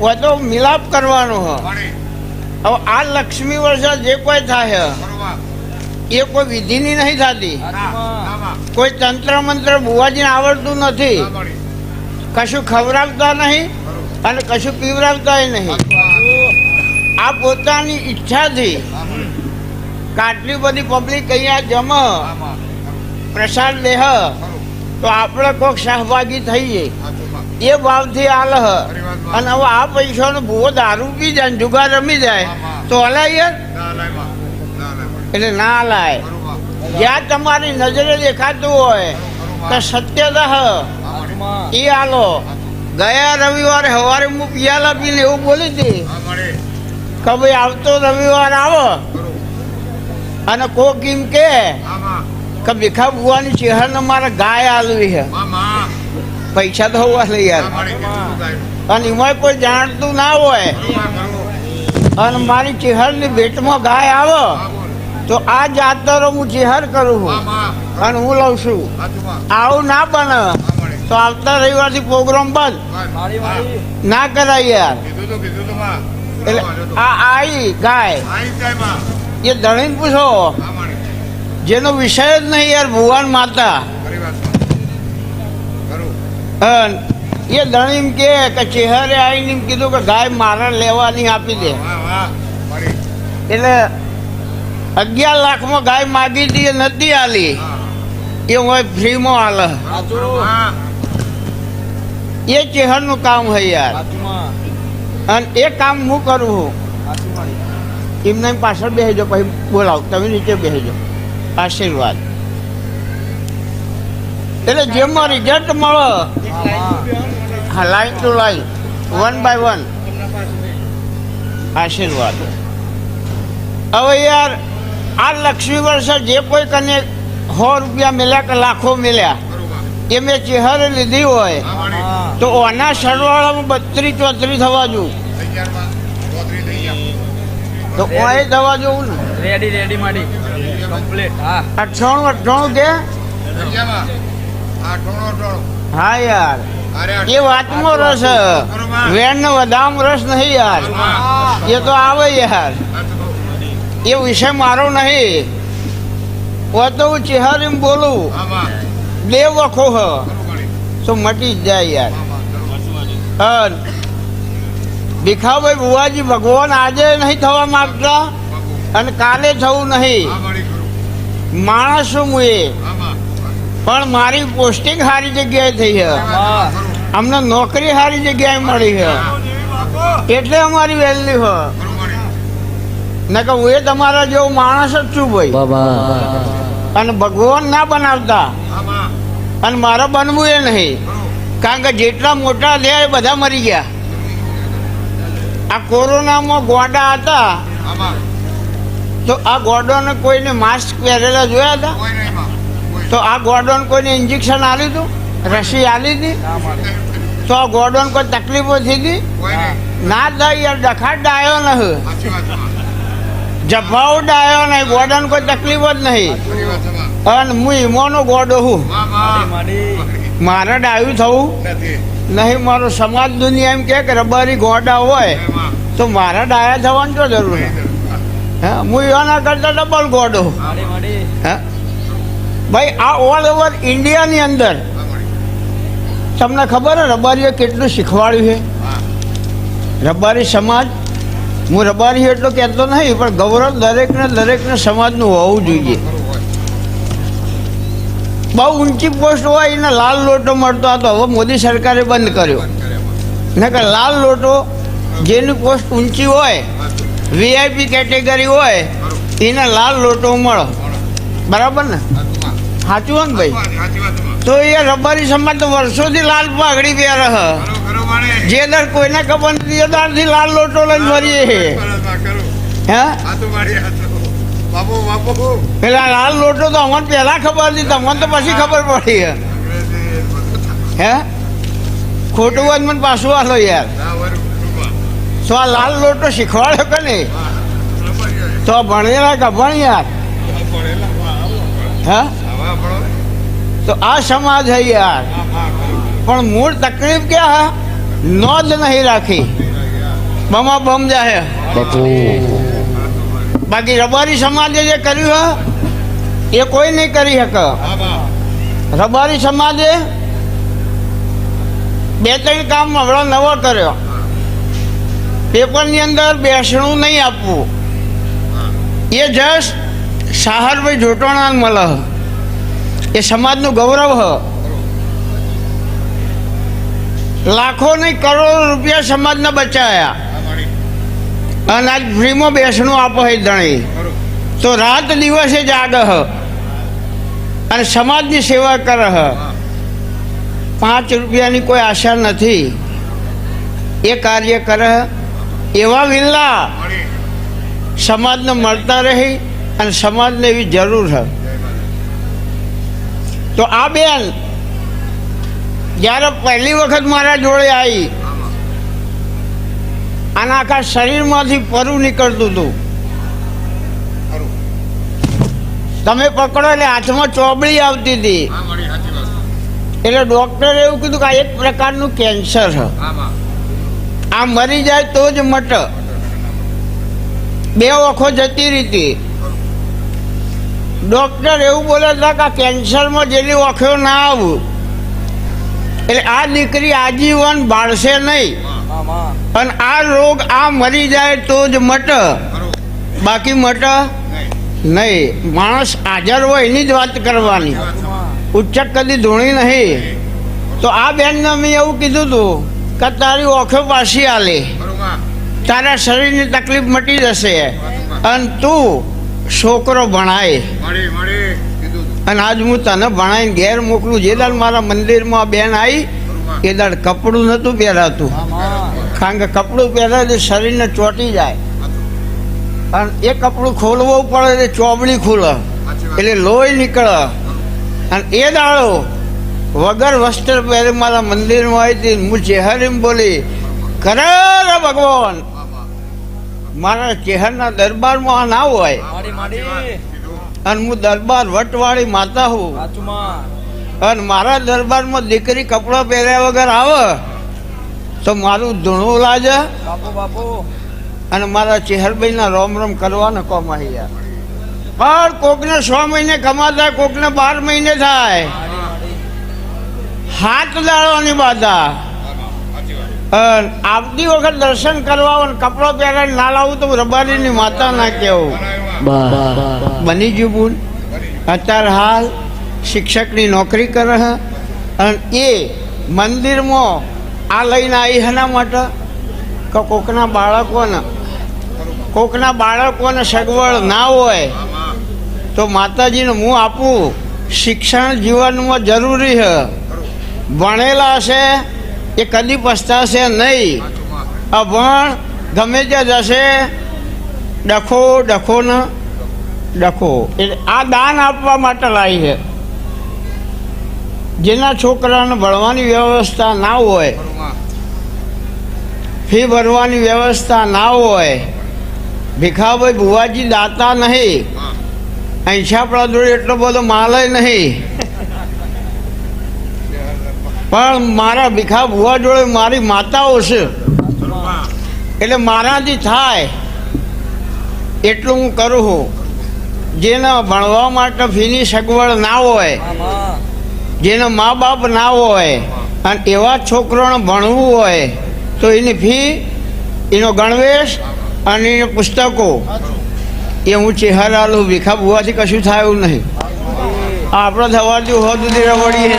હોય તો મિલાપ કરવાનો હ. હવે આ લક્ષ્મી વર્ષા જે કોઈ થાય એ કોઈ વિધિની નહીં થતી. કોઈ તંત્ર મંત્ર બુવાજીને આવડતું નથી. કશું ખવડાવતા નહીં અને કશું પીવડાવતા નહીં. આ પોતાની ઈચ્છાથી કાટલી બધી પબ્લિક અહીંયા જમ પ્રસાદ લેહ તો આપણે કોઈક સહભાગી થઈએ. એ ભાવથી આલ અને હવે આ પૈસાનો ભૂવો દારૂ પી જાય જુગા રમી જાય. તો હલાય યાર ના લાયમાં ના લાય વળી એટલે ના હલાય. જ્યાં તમારી નજરે દેખાતું હોય તો સત્ય દહ. એ આલો. ગયા રવિવારે સવારે હું પિયાલા પીને એવું બોલી હતી કે ભાઈ આવતો રવિવાર આવો. અને કોક એમ કે કે ભીખા બુવાની ચેહરને મારે ગાય આલવી છે. પૈસા તો હોવા નહીં યાર અને એમાં કોઈ જાણતું ના હોય. અને મારી ચેહરની ભેટમાં ગાય આવે તો આ જાતરો હું ચેહર કરું છું. અને હું લઉં છું. આવું ના બને. તો આવતા રવિવારથી પ્રોગ્રામ બંધ. ના કરાય યાર. એટલે આ આઈ ગાય. એ ધણીને પૂછો. જેનો વિષય જ નહીં યાર ભુવાન માતા. એ દણીમ કે કે ચેહરે આવીને એમ કીધું કે ગાય મારા લેવાની આપી દે. એટલે અગિયાર લાખમાં ગાય માગી હતી એ નથી આલી. એ હું ફ્રીમાં આલે. એ ચેહરનું કામ હોય યાર. અને એ કામ હું કરું છું એમને પાછળ બેસજો પછી બોલાવ. તમે નીચે બેસજો આશીર્વાદ. એટલે જેમાં રિઝલ્ટ મળે હા line to line one by one આશીર્વાદ. હવે યાર આ લક્ષ્મી વર્ષે જે કોઈ કને સો રૂપિયા મળ્યા કે લાખો મળ્યા એ મેં ચેહરે લીધી હોય તો ઓના સરવાળામાં બત્રીસ ચોત્રીસ થવા જોઉં અગિયારમાં ચોત્રીસ થઈ ગયા તો કોઈ દવા જોઉં ને રેડી રેડી માડી. કમ્પ્લીટ હા. અઠ્ઠાણું અઠ્ઠાણું કે? હા યાર. એ વાતમાં રસ છે. વેણ નો વધામ રસ નહીં યાર. એ તો આવે યાર. એ વિષય મારો નહીં. ઓ તો હું ચેહરીમ બોલું. બે વખો હ. તો મટી જ જાય યાર. અન ભીખાભાઈ બુવાજી ભગવાન આજે નહીં થવા માંગતા અને કાલે થવું નહીં. માણસ છું હું એ પણ મારી પોસ્ટિંગ સારી જગ્યાએ થઈ છે. અમને નોકરી સારી જગ્યાએ મળી છે. એટલે અમારી વેલ્યુ હ ને કે હું એ તમારા જેવો માણસ જ છું ભાઈ. અને ભગવાન ના બનાવતા. અને મારે બનવું એ નહીં. કારણ કે જેટલા મોટા થયા એ બધા મરી ગયા. આ કોરોનામાં ગોડા હતા. તો આ ગોડોને કોઈને માસ્ક પહેરેલા જોયા હતા? તો આ ગોડોને કોઈને ઇન્જેક્શન આપી હતું? રસી આપી હતી? તો આ ગોડોને કોઈ તકલીફો થઈ હતી ના. થઈ યાર ડખાટ ડાયો નહીં. જભાવ ડાયો નહીં ગોડાને કોઈ તકલીફ જ નહીં. અને હું ઈમોનો ગોડો હું. મારે ડાયું થવું. નથી. નહીં મારો સમાજ દુનિયા એમ કે રબારી ગોડા હોય તો મારા ડાયા થવાની તો જરૂર હે હું એના કરતા ડબલ ગોડો. હે? ભાઈ આ ઓલ ઓવર ઇન્ડિયાની અંદર તમને ખબર હે રબારીએ કેટલું શીખવાડ્યું છે? રબારી સમાજ હું રબારી એટલો કહેતો નહીં પણ ગૌરવ દરેકને દરેકને સમાજનું હોવું જોઈએ. બહુ ઊંચી પોસ્ટ હોય એને લાલ લોટો મળતો હતો. હવે મોદી સરકારે બંધ કર્યો. નહીં કે લાલ લોટો જેની પોસ્ટ ઊંચી હોય વીઆઈપી કેટેગરી હોય એને લાલ લોટો મળો. બરાબર ને? સાચું ને ભાઈ? તો એ રબારી સમાજ તો વર્ષોથી લાલ પાઘડી પહેરે હ જે દર કોઈને ખબર નથી એ દારથી લાલ લોટો લઈને ફરીએ. હે બાપુ બાપુ પેલા લાલ લોટો તો અમને પહેલા ખબર હતી તમને તો પછી ખબર પડી હે અંગ્રેજી બધું હે? ખોટું વાત મને પાછું આલો યાર. ના વરું કૃપા. તો આ લાલ લોટો શીખવાડ્યો કે નહીં? હા બરાબર છે. તો આ ભણેલા કે ભણ યાર આ ભણેલા માં આવો ભણો. હે? આવા ભણો. તો આ સમાજ હે યાર. હા, હા, ખરું. પણ મૂળ તકલીફ ક્યાં હે? નોંધ નહીં રાખી. બમા બમ જાહે. બાકી રબારી સમાજે જે કર્યું એ કોઈ નહીં કરી શકે. રબારી સમાજે બે ત્રણ કામ હમણાં નવો કર્યો. પેપરની અંદર બેસણું નહીં આપવું. એ જસ્ટ સાહરભાઈ જોટોણા મળે. એ સમાજનું ગૌરવ હ. લાખો નહીં કરોડો રૂપિયા સમાજના બચાયા. અને આજ ફ્રીમાં બેસણું આપો હે દણે તો રાત દિવસે જાગ અને સમાજની સેવા કર પાંચ રૂપિયાની કોઈ આશા નથી. એ કાર્ય કર. એવા વિલ્લા. સમાજને મળતા રહી અને સમાજને એવી જરૂર હ. તો આ બેન, જ્યારે પહેલી વખત મારા જોડે આવી આના આખા શરીરમાંથી પરું નીકળતું હતું. તમે પકડો એટલે હાથમાં ચોબડી આવતી હતી. એટલે ડોક્ટર એવું કીધું કે આ એક પ્રકારનું કેન્સર છે. આ મરી જાય તો જ મટ. બે વખો જતી રીતી. ડોક્ટર એવું બોલે હતા કે આ કેન્સરમાં જેટલી વખો ના આવું. એટલે આ દીકરી આજીવન બાળશે નહીં. અને આ રોગ આ મરી જાય તો જ મટ. બાકી મટ નહીં. માણસ હાજર હોય એની જ વાત કરવાની. ઉચ્ચક કદી ધૂણી નહીં. તો આ બેનને મેં એવું કીધું હતું કે તારી ઓખો પાછી આલે. તારા શરીરની તકલીફ મટી જશે. અને તું છોકરો ભણાય. અને આજ હું તને ભણાવીને ઘેર મોકલું. જે દાડ મારા મંદિરમાં બેન આવી એ દાડ કપડું નહોતું પહેરાતું. કારણ કે કપડું પહેરે તો શરીરને ચોંટી જાય. અને એ કપડું ખોલવું પડે એટલે ચોબડી ખુલે. એટલે લોહી નીકળે. અને એ દાડો વગર વસ્ત્ર પહેરે મારા મંદિરમાં આવી હું ચેહરીમ બોલી કરે ભગવાન. મારા ચેહરના દરબારમાં આ ના હોય. અને હું દરબાર વટવાળી માતા હું. અને મારા દરબારમાં દીકરી કપડાં પહેર્યા વગર આવે તો મારું ધૂણું લાજે બાપુ બાપુ. અને મારા ચેહરભાઈના રોમ રોમ કરવાના કોમ અહીંયા પણ કોકને છ મહિને કમાતા કોકને બાર મહિને થાય. હાથ દાળવાની બાધા. અન આવતી વખત દર્શન કરવા અને કપડો પહેરાને ના લાવું તો રબારીની માતા ના કેવું. બની ગયું બુન અત્યારે હાલ શિક્ષકની નોકરી કરે છે અને એ મંદિરમાં આ લઈને આવી એના માટે? કે કોકના બાળકોને કોકના બાળકોને સગવડ ના હોય, તો માતાજીને હું આપું, શિક્ષણ જીવનમાં જરૂરી છે ભણેલા હશે એ કદી પસ્તાશે નહીં. અભણ ગમે ત્યાં જશે, ડખો ડખો ને ડખો. એટલે આ દાન આપવા માટે લાવી છે. જેના છોકરાને ભણવાની વ્યવસ્થા ના હોય, ફી ભરવાની વ્યવસ્થા ના હોય, ભીખાભાઈ ભુવાજી દાતા નહીં અહીંછાપડા જોડે એટલો બધો માલય નહીં. પણ મારા ભીખા ભુવા જોડે મારી માતાઓ છે. એટલે મારાથી થાય એટલું હું કરું છું. જેના ભણવા માટે ફીની સગવડ ના હોય જેના મા બાપ ના હોય અને એવા છોકરોને ભણવું હોય, તો એની ફી, એનો ગણવેશ અને એના પુસ્તકો એ હું ચેહર આલું ભીખા ભુવાથી કશું થાય નહીં. આપણે થવાથી સુધી રવડીએ